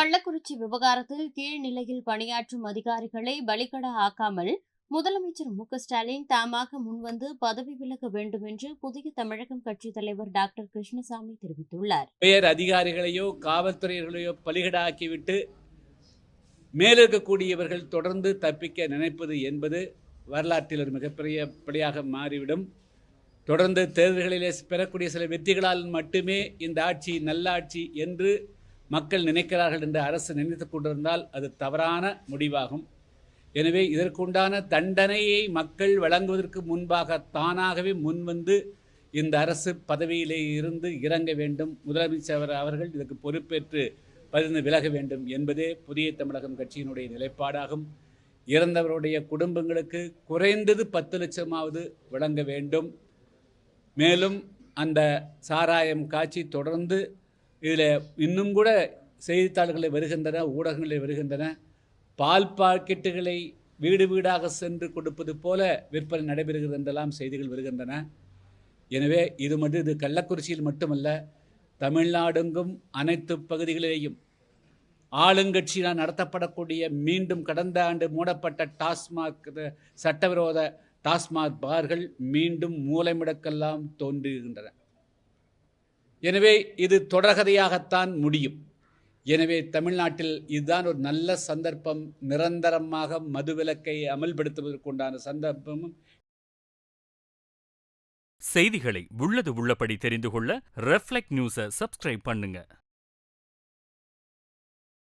கள்ளக்குறிச்சி விவகாரத்தில் கீழ்நிலையில் பணியாற்றும் அதிகாரிகளை பலிகட ஆக்காமல் முதலமைச்சர் மு க ஸ்டாலின் தாமாக முன்வந்து பதவி விலக வேண்டும் என்று புதிய தமிழகம் கட்சித் தலைவர் டாக்டர் கிருஷ்ணசாமி தெரிவித்துள்ளார். உயர் அதிகாரிகளையோ காவல்துறையர்களையோ பலிகடாக்கிவிட்டு மேலிருக்கக்கூடியவர்கள் தொடர்ந்து தப்பிக்க நினைப்பது என்பது வரலாற்றில் ஒரு மிகப்பெரிய படியாக மாறிவிடும். தொடர்ந்து தேர்தல்களிலே பெறக்கூடிய சில வெற்றிகளால் மட்டுமே இந்த ஆட்சி நல்லாட்சி என்று மக்கள் நினைக்கிறார்கள் என்று அரசு நினைத்துக் கொண்டிருந்தால் அது தவறான முடிவாகும். எனவே இதற்குண்டான தண்டனையை மக்கள் வழங்குவதற்கு முன்பாக தானாகவே முன்வந்து இந்த அரசு பதவியிலே இருந்து இறங்க வேண்டும். முதலமைச்சர் அவர்கள் இதற்கு பொறுப்பேற்று பதிந்து விலக வேண்டும் என்பதே புதிய தமிழகம் கட்சியினுடைய நிலைப்பாடாகும். இறந்தவருடைய குடும்பங்களுக்கு குறைந்தது பத்து லட்சமாவது வழங்க வேண்டும். மேலும் அந்த சாராயம் காட்சி தொடர்ந்து இதில் இன்னும் கூட செய்தித்தாள்களை வருகின்றன ஊடகங்களை வருகின்றன. பால் பாக்கெட்டுகளை வீடு வீடாக சென்று கொடுப்பது போல விற்பனை நடைபெறுகிறது என்றெல்லாம் செய்திகள் வருகின்றன. எனவே இது மட்டும் இது கள்ளக்குறிச்சியில் மட்டுமல்ல தமிழ்நாடெங்கும் அனைத்து பகுதிகளிலேயும் ஆளுங்கட்சியினால் நடத்தப்படக்கூடிய மீண்டும் கடந்த ஆண்டு மூடப்பட்ட டாஸ்மாக் சட்டவிரோத டாஸ்மாக் பார்கள் மீண்டும் மூலைமுடக்கெல்லாம் தோன்றுகின்றன. எனவே இது தொடர்கதையாகத்தான் முடியும். எனவே தமிழ்நாட்டில் இதுதான் ஒரு நல்ல சந்தர்ப்பம் நிரந்தரமாக மதுவிலக்கை அமல்படுத்துவதற்குண்டான சந்தர்ப்பமும். செய்திகளை உள்ளது உள்ளபடி தெரிந்து கொள்ள ரெஃப்ளெக்ட் நியூஸை சப்ஸ்கிரைப் பண்ணுங்கள்